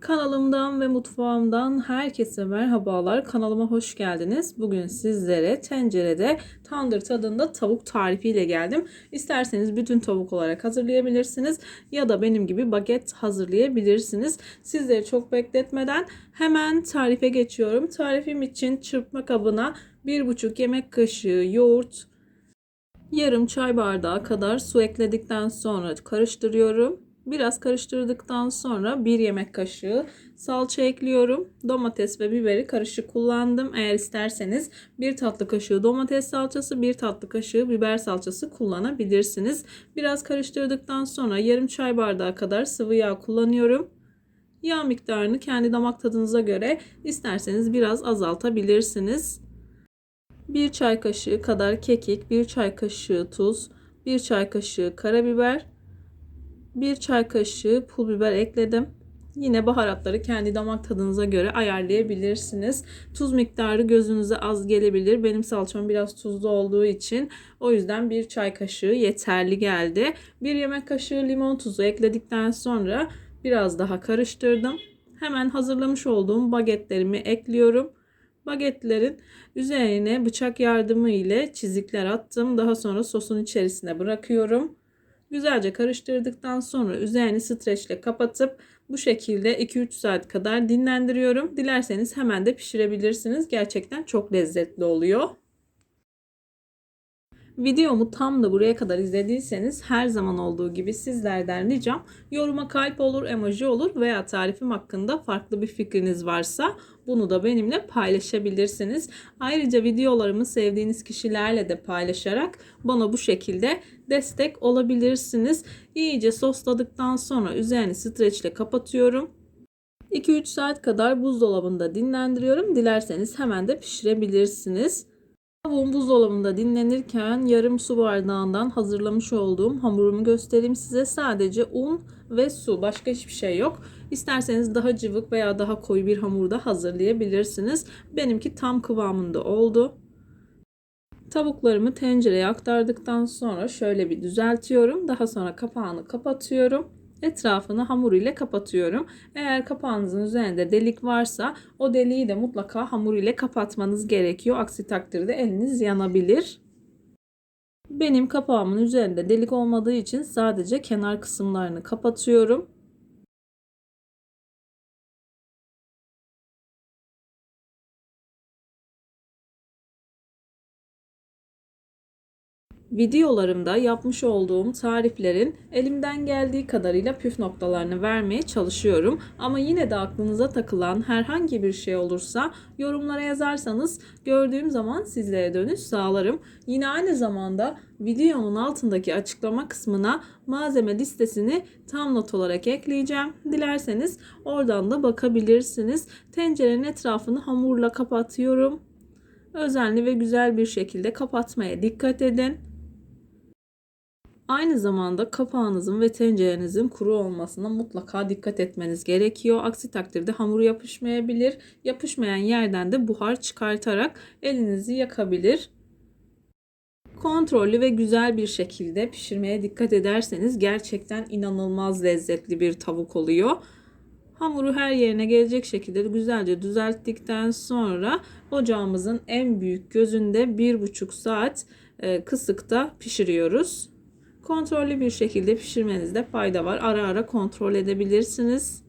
Kanalımdan ve mutfağımdan herkese merhabalar. Kanalıma hoş geldiniz. Bugün sizlere tencerede tandır tadında tavuk tarifiyle geldim. İsterseniz bütün tavuk olarak hazırlayabilirsiniz ya da benim gibi baget hazırlayabilirsiniz. Sizleri çok bekletmeden hemen tarife geçiyorum. Tarifim için çırpma kabına 1,5 yemek kaşığı yoğurt, yarım çay bardağı kadar su ekledikten sonra karıştırıyorum. Biraz karıştırdıktan sonra bir yemek kaşığı salça ekliyorum. Domates ve biberi karışık kullandım. Eğer isterseniz bir tatlı kaşığı domates salçası, bir tatlı kaşığı biber salçası kullanabilirsiniz. Biraz karıştırdıktan sonra yarım çay bardağı kadar sıvı yağ kullanıyorum. Yağ miktarını kendi damak tadınıza göre isterseniz biraz azaltabilirsiniz. 1 çay kaşığı kadar kekik, 1 çay kaşığı tuz, 1 çay kaşığı karabiber, 1 çay kaşığı pul biber ekledim. Yine baharatları kendi damak tadınıza göre ayarlayabilirsiniz. Tuz miktarı gözünüze az gelebilir. Benim salçam biraz tuzlu olduğu için o yüzden bir çay kaşığı yeterli geldi. Bir yemek kaşığı limon tuzu ekledikten sonra biraz daha karıştırdım. Hemen hazırlamış olduğum bagetlerimi ekliyorum. Bagetlerin üzerine bıçak yardımı ile çizikler attım. Daha sonra sosun içerisine bırakıyorum. Güzelce karıştırdıktan sonra üzerini streçle kapatıp bu şekilde 2-3 saat kadar dinlendiriyorum. Dilerseniz hemen de pişirebilirsiniz. Gerçekten çok lezzetli oluyor. Videomu tam da buraya kadar izlediyseniz her zaman olduğu gibi sizlerden ricam yoruma kalp olur, emoji olur veya tarifim hakkında farklı bir fikriniz varsa bunu da benimle paylaşabilirsiniz. Ayrıca videolarımı sevdiğiniz kişilerle de paylaşarak bana bu şekilde destek olabilirsiniz. İyice sosladıktan sonra üzerini streçle kapatıyorum. 2-3 saat kadar buzdolabında dinlendiriyorum. Dilerseniz hemen de pişirebilirsiniz. Tavuğum buzdolabında dinlenirken yarım su bardağından hazırlamış olduğum hamurumu göstereyim size. Sadece un ve su başka hiçbir şey yok. İsterseniz daha cıvık veya daha koyu bir hamur da hazırlayabilirsiniz. Benimki tam kıvamında oldu. Tavuklarımı tencereye aktardıktan sonra şöyle bir düzeltiyorum. Daha sonra kapağını kapatıyorum etrafını hamur ile kapatıyorum. Eğer kapağınızın üzerinde delik varsa o deliği de mutlaka hamur ile kapatmanız gerekiyor. Aksi takdirde eliniz yanabilir. Benim kapağımın üzerinde delik olmadığı için sadece kenar kısımlarını kapatıyorum. Videolarımda yapmış olduğum tariflerin elimden geldiği kadarıyla püf noktalarını vermeye çalışıyorum. Ama yine de aklınıza takılan herhangi bir şey olursa yorumlara yazarsanız gördüğüm zaman sizlere dönüş sağlarım. Yine aynı zamanda videonun altındaki açıklama kısmına malzeme listesini tam not olarak ekleyeceğim. Dilerseniz oradan da bakabilirsiniz. Tencerenin etrafını hamurla kapatıyorum. Özenli ve güzel bir şekilde kapatmaya dikkat edin. Aynı zamanda kapağınızın ve tencerenizin kuru olmasına mutlaka dikkat etmeniz gerekiyor. Aksi takdirde hamur yapışmayabilir. Yapışmayan yerden de buhar çıkartarak elinizi yakabilir. Kontrollü ve güzel bir şekilde pişirmeye dikkat ederseniz gerçekten inanılmaz lezzetli bir tavuk oluyor. Hamuru her yerine gelecek şekilde güzelce düzelttikten sonra ocağımızın en büyük gözünde 1,5 saat e, kısıkta pişiriyoruz kontrollü bir şekilde pişirmenizde fayda var. Ara ara kontrol edebilirsiniz.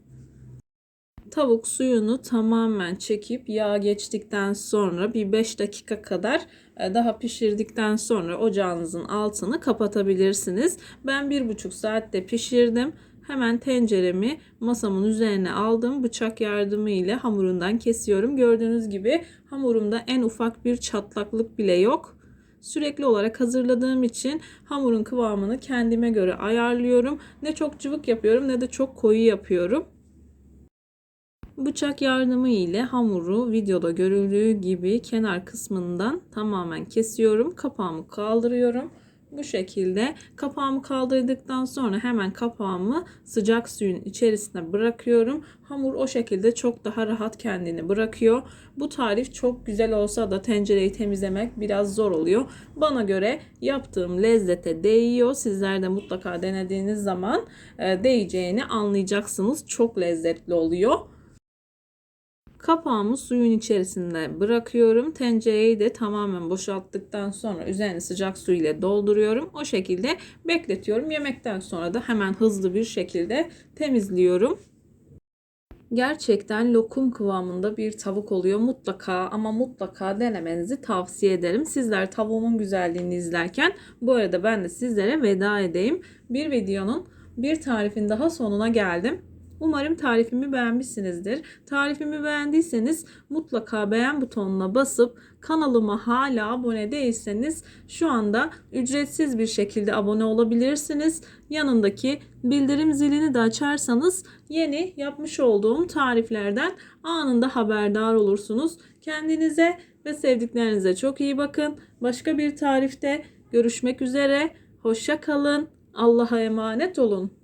Tavuk suyunu tamamen çekip yağ geçtikten sonra bir 5 dakika kadar e, daha pişirdikten sonra ocağınızın altını kapatabilirsiniz. Ben 1,5 saatte pişirdim. Hemen tenceremi masamın üzerine aldım. Bıçak yardımı ile hamurundan kesiyorum. Gördüğünüz gibi hamurumda en ufak bir çatlaklık bile yok sürekli olarak hazırladığım için hamurun kıvamını kendime göre ayarlıyorum. Ne çok cıvık yapıyorum ne de çok koyu yapıyorum. Bıçak yardımı ile hamuru videoda görüldüğü gibi kenar kısmından tamamen kesiyorum. Kapağımı kaldırıyorum. Bu şekilde kapağımı kaldırdıktan sonra hemen kapağımı sıcak suyun içerisine bırakıyorum. Hamur o şekilde çok daha rahat kendini bırakıyor. Bu tarif çok güzel olsa da tencereyi temizlemek biraz zor oluyor. Bana göre yaptığım lezzete değiyor. Sizler de mutlaka denediğiniz zaman e, değeceğini anlayacaksınız. Çok lezzetli oluyor. Kapağımı suyun içerisinde bırakıyorum. Tencereyi de tamamen boşalttıktan sonra üzerine sıcak su ile dolduruyorum. O şekilde bekletiyorum. Yemekten sonra da hemen hızlı bir şekilde temizliyorum. Gerçekten lokum kıvamında bir tavuk oluyor mutlaka ama mutlaka denemenizi tavsiye ederim. Sizler tavuğumun güzelliğini izlerken bu arada ben de sizlere veda edeyim. Bir videonun bir tarifin daha sonuna geldim. Umarım tarifimi beğenmişsinizdir. Tarifimi beğendiyseniz mutlaka beğen butonuna basıp kanalıma hala abone değilseniz şu anda ücretsiz bir şekilde abone olabilirsiniz. Yanındaki bildirim zilini de açarsanız yeni yapmış olduğum tariflerden anında haberdar olursunuz. Kendinize ve sevdiklerinize çok iyi bakın. Başka bir tarifte görüşmek üzere. Hoşça kalın. Allah'a emanet olun.